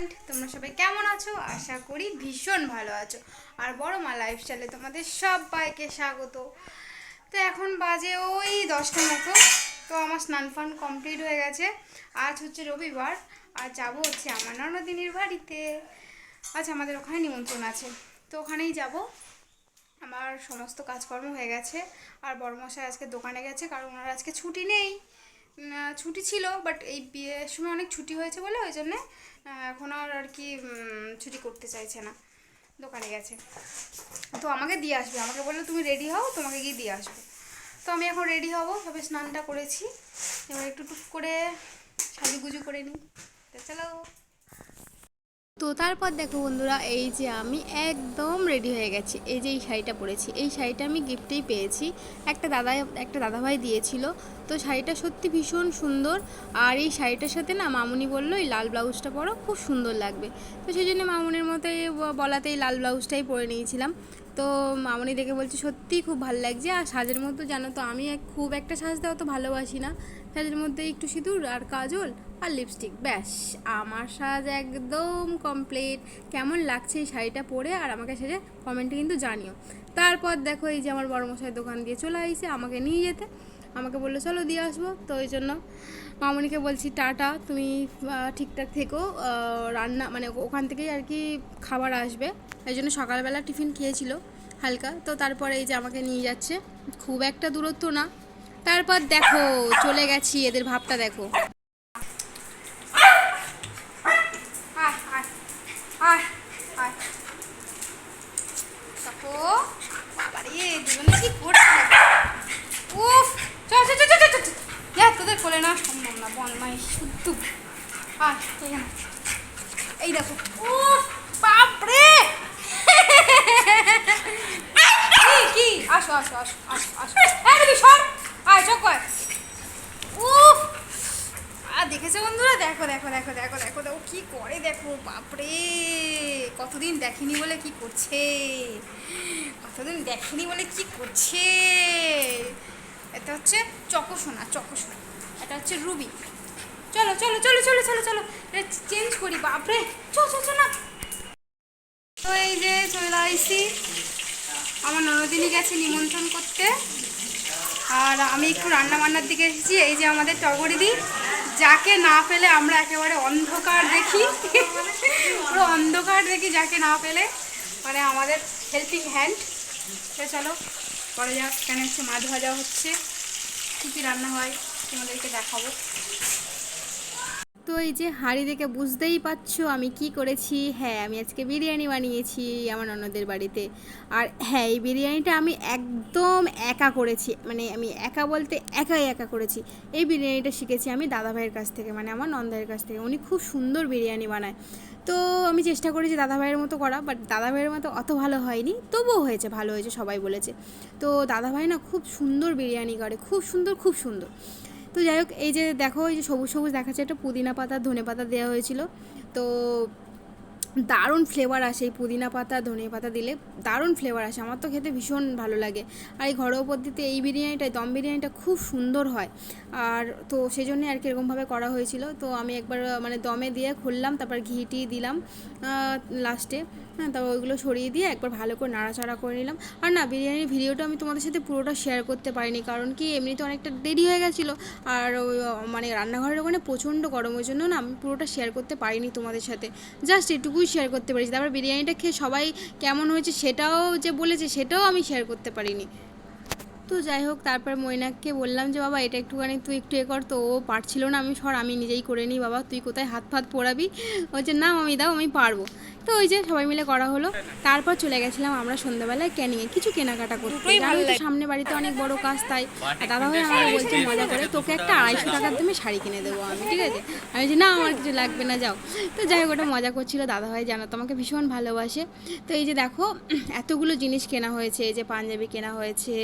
Friend তোমরা সবাই কেমন আছো? আশা করি ভীষণ ভালো আছো। আর বড় মা লাইফস্টাইলে তোমাদের সবাইকে স্বাগত। তো এখন বাজে ওই দশটা মতো। তো আমার স্নান ফান কমপ্লিট হয়ে গেছে। আজ হচ্ছে রবিবার। আর যাব হচ্ছে আমার ননদিনীর বাড়িতে। আচ্ছা আমাদের ওখানে নিমন্ত্রণ আছে। তো ওখানেই যাব। আমার সমস্ত কাজকর্ম হয়ে গেছে। আর বড়মশাই আজকে দোকানে গেছে, কারণ ওনার আজকে ছুটি নেই। ছুটি ছিল বাট এই বিয়ের সময় অনেক ছুটি হয়েছে বলে ওই জন্যে এখন আর আর কি ছুটি করতে চাইছে না। দোকানে গেছে। তো আমাকে দিয়ে আসবে। আমাকে বলল, তুমি রেডি হও, তোমাকে গিয়ে দিয়ে আসবে। তো আমি এখন রেডি হব সবে স্নানটা করেছি। এবার একটু টুক করে সাজুগুজু করে নিই। তো চলো। তো তারপর দেখো বন্ধুরা, এই যে আমি একদম রেডি হয়ে গেছি। এই যে এই শাড়িটা পরেছি। এই শাড়িটা আমি গিফটেই পেয়েছি। একটা দাদা একটা দাদাভাই দিয়েছিল। তো শাড়িটা সত্যি ভীষণ সুন্দর। আর এই শাড়িটার সাথে না মামুনি বলল, এই লাল ব্লাউজটা পরো, খুব সুন্দর লাগবে। তো সেই জন্য মামুনির মতে বলাতে বলাতেই লাল ব্লাউজটাই পরে নিয়েছিলাম। তো মামনি দেখে বলছে সত্যিই খুব ভালো লাগছে। আর সাজের মধ্যে জানো তো, আমি খুব একটা সাজতে অত ভালোবাসি না। সাজের মধ্যে একটু সিঁদুর আর কাজল আর লিপস্টিক। ব্যাস, আমার সাজ একদম কমপ্লিট। কেমন লাগছে এই শাড়িটা পরে? আর আমাকে সেজে কমেন্টে কিন্তু জানিও। তারপর দেখো এই যে আমার বড় মশাই দোকান দিয়ে চলে আসছে আমাকে নিয়ে যেতে। আমাকে বলল, চলো দিয়ে আসব। তো ওই জন্য মামনিকে বলছি, টাটা, তুমি ঠিকঠাক থেকো রান্না মানে ওখান থেকেই আর কি খাবার আসবে। এই জন্য সকালবেলা টিফিন খেয়েছিল হালকা। তো তারপরে এই যে আমাকে নিয়ে যাচ্ছে, খুব একটা দূরত্ব না। তারপর দেখো, চলে গেছি, এদের ভাবটা দেখো। কি করছে উফ চল চল চল চল চল, চল কোলে না, সম্ভব না বন্মাই শুদ্ধ এখানে এই দেখো। উফ, বাপরে! কি? আসো আসো আসো আসো আসো। উফ! আর দেখেছ বন্ধুরা? দেখো দেখো দেখো দেখো দেখো, কি করে দেখো, বাপরে! কতদিন দেখিনি বলে কি করছে? কতদিন দেখিনি বলে কি করছে? এটা হচ্ছে চকোসোনা চকোসোনা। এটা হচ্ছে রুবি। চলো চলো চলো চলো চলো চলো। চেঞ্জ করি বাপরে চল চল চল না। তো এই যে চলে আইসি আমার ননদিনী গেছে নিমন্ত্রণ করতে। আর আমি একটু রান্না বান্নার দিকে এসেছি। এই যে আমাদের টগরিদি যাকে না পেলে আমরা একেবারে অন্ধকার দেখি। পুরো অন্ধকার দেখি যাকে না পেলে। মানে আমাদের হেল্পিং হ্যান্ড চলো, পরে যাক কেন হচ্ছে মাছ ভাজা হচ্ছে। কী কী রান্না হয়? তোমাদেরকে দেখাবো। তো এই যে হাঁড়ি দেখে বুঝতেই পারছ আমি কি করেছি। হ্যাঁ আমি আজকে বিরিয়ানি বানিয়েছি আমার অন্যদের বাড়িতে। আর হ্যাঁ এই বিরিয়ানিটা আমি একদম একা করেছি। মানে আমি একা বলতে একাই একা করেছি। এই বিরিয়ানিটা শিখেছি আমি দাদা ভাইয়ের কাছ থেকে মানে আমার নন্দাইয়ের কাছ থেকে। উনি খুব সুন্দর বিরিয়ানি বানায়। তো আমি চেষ্টা করেছি দাদা ভাইয়ের মতো করা বাট দাদা ভাইয়ের মতো অত ভালো হয়নি। তবুও হয়েছে, ভালো হয়েছে, সবাই বলেছে। তো দাদা ভাই না খুব সুন্দর বিরিয়ানি করে, খুব সুন্দর খুব সুন্দর। তো যাই হোক, এই যে দেখো, এই যে সবুজ সবুজ দেখাচ্ছে, একটা পুদিনা পাতা ধনে পাতা দেওয়া হয়েছিল। তো দারুণ ফ্লেভার আসে এই পুদিনা পাতা ধনে পাতা দিলে দারুণ ফ্লেভার আসে। আমার তো খেতে ভীষণ ভালো লাগে। আর এই ঘরোয়া পদ্ধতিতে এই বিরিয়ানিটা দম বিরিয়ানিটা খুব সুন্দর হয়। আর তো সেই জন্যই আর কি এরকমভাবে করা হয়েছিল। তো আমি একবার মানে দমে দিয়ে খুললাম তারপর ঘিটি দিলাম লাস্টে হ্যাঁ তারপর ওইগুলো সরিয়ে দিয়ে একবার ভালো করে নাড়াচাড়া করে নিলাম। আর না বিরিয়ানির ভিডিওটা আমি তোমাদের সাথে পুরোটা শেয়ার করতে পারিনি কারণ কি এমনিতে অনেকটা দেরি হয়ে গেছিল। আর ওই, মানে রান্নাঘরের ওখানে প্রচণ্ড গরম ওই জন্য না আমি পুরোটা শেয়ার করতে পারিনি তোমাদের সাথে। জাস্ট এটুকুই শেয়ার করতে পেরেছি। তারপর বিরিয়ানিটা খেয়ে সবাই কেমন হয়েছে সেটাও যে বলেছে সেটাও আমি শেয়ার করতে পারিনি। তো যাই হোক, তারপর মৈনাককে বললাম যে, বাবা, এটা একটুখানি তুই একটু এ কর, তো ও পারছিল না। আমি সর, আমি নিজেই করে নিই, বাবা, তুই কোথায় হাত ফাত পোড়াবি? বলছে, না আমি দাও, আমি পারব। তো ওই যে সবাই মিলে করা হলো। তারপর চলে গেছিলাম আমরা সন্ধ্যাবেলায় ক্যানিংয়ে কিছু কেনাকাটা করতে। দুটোই তো সামনে বাড়িতে অনেক বড় কাজ তাই দাদা ভাই আমাকে বলছে মজা করে তোকে একটা আড়াইশো টাকার দামে শাড়ি কিনে দেবো আমি ঠিক আছে? আমি বলছি না আমার কিছু লাগবে না যাও। তো যাই হোক ওটা মজা করছিল। দাদা ভাই জানো তো আমাকে ভীষণ ভালোবাসে। তো এই যে দেখো এতগুলো জিনিস কেনা হয়েছে এই যে পাঞ্জাবি কেনা হয়েছে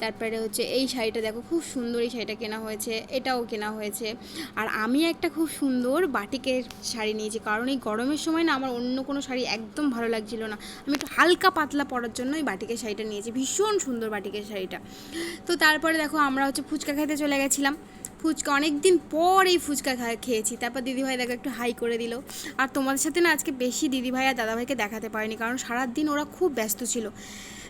তারপরে হচ্ছে এই শাড়িটা দেখো খুব সুন্দর এই শাড়িটা কেনা হয়েছে এটাও কেনা হয়েছে। আর আমি একটা খুব সুন্দর বাটিকের শাড়ি নিয়েছি কারণ এই গরমের সময় না আমার অন্য কোনো শাড়ি একদম ভালো লাগছিল না। আমি একটু হালকা পাতলা পরার জন্য এই বাটিকের শাড়িটা নিয়েছি ভীষণ সুন্দর বাটিকের শাড়িটা। তো তারপরে দেখো আমরা হচ্ছে ফুচকা খেতে চলে গেছিলাম। ফুচকা অনেক দিন পর এই ফুচকা খা- খেয়েছি। তারপর দিদিভাই দেখো একটু হাই করে দিল। আর তোমাদের সাথে না আজকে বেশি দিদিভাই আর দাদাভাইকে দেখাতে পারিনি কারণ সারাদিন ওরা খুব ব্যস্ত ছিল।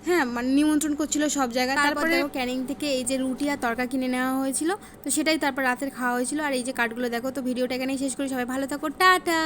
হ্যাঁ মানে নিমন্ত্রণ করছিল সব জায়গায়। তারপরে দেখো ক্যানিং থেকে এই যে রুটি আর তরকা কিনে নেওয়া হয়েছিল তো সেটাই তারপর রাতের খাওয়া হয়েছিল। আর এই যে কার্ডগুলো দেখো তো ভিডিওটা এখানেই শেষ করি। সবাই ভালো থাকো টাটা!